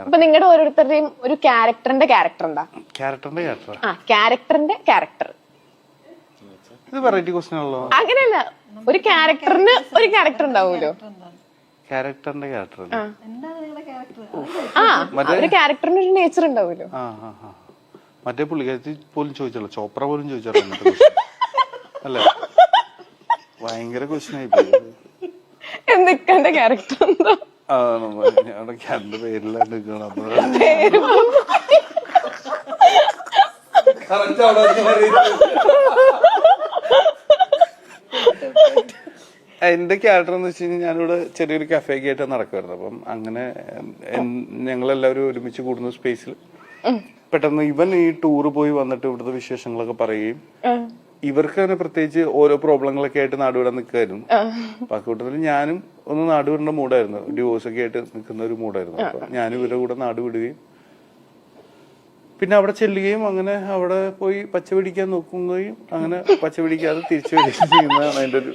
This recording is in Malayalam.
അപ്പൊ നിങ്ങളുടെ ഓരോരുത്തരുടെയും ഒരു ക്യാരക്ടറിന്റെ ക്യാരക്ടർ എന്താ? ക്യാരക്ടറിന്റെ ക്യാരക്ടർ. ആ ക്യാരക്ടറിന്റെ ക്യാരക്ടർ. ഇത് വെറൈറ്റി ക്വസ്റ്റ്യൻ ആണല്ലോ. അങ്ങനെയല്ല ഒരു ക്യാരക്ടറിന് ഒരു ക്യാരക്ടർ ഉണ്ടാവുമല്ലോ ക്യാരക്ടറിന്റെ ക്യാരക്ടർ എന്താണ് നിങ്ങളുടെ ക്യാരക്ടർ? ആ ഒരു ക്യാരക്ടറിന് ഒരു നേച്ചർ ഉണ്ടാവുമല്ലോ ആ ആ ആ. മറ്റേ പുള്ളിക്കാരത്തി പോലും ചോദിച്ചല്ലോ ചോപ്ര പോലും ചോദിച്ചല്ലോ. അല്ലേ? ഭയങ്കര ക്വസ്റ്റ്യൻ ആയി പോയി. എന്തൊക്കെ ക്യാരക്ടർ എന്തോ. നിൽക്കണം പേര് അവിടെ എന്റെ ക്യാരക്ടർ എന്ന് വെച്ച് കഴിഞ്ഞാൽ ഞാനിവിടെ ചെറിയൊരു കഫേക്ക് ആയിട്ട് നടക്കുമായിരുന്നു അപ്പം അങ്ങനെ ഞങ്ങളെല്ലാവരും ഒരുമിച്ച് കൂടുന്ന സ്പേസിൽ പെട്ടെന്ന് ഇവൻ ഈ ടൂറ് പോയി വന്നിട്ട് ഇവിടുത്തെ വിശേഷങ്ങളൊക്കെ പറയുകയും ഇവർക്ക് തന്നെ പ്രത്യേകിച്ച് ഓരോ പ്രോബ്ലങ്ങളൊക്കെ ആയിട്ട് നാടുവിടാൻ നിൽക്കായിരുന്നു അപ്പൊ ആ. കൂട്ടത്തിൽ ഞാനും ഒന്ന് നാടുവിടേണ്ട മൂടായിരുന്നു ഡിവോഴ്സ് ഒക്കെ ആയിട്ട് നിൽക്കുന്ന ഒരു മൂടായിരുന്നു അപ്പൊ ഞാനും ഇവരുടെ കൂടെ നാടുവിടുകയും പിന്നെ അവിടെ ചെല്ലുകയും അങ്ങനെ അവിടെ പോയി പച്ച പിടിക്കാൻ നോക്കുകയും അങ്ങനെ പച്ച പിടിക്കാതെ തിരിച്ചു വരികയും ചെയ്യുന്നതാണ് അതിന്റെ ഒരു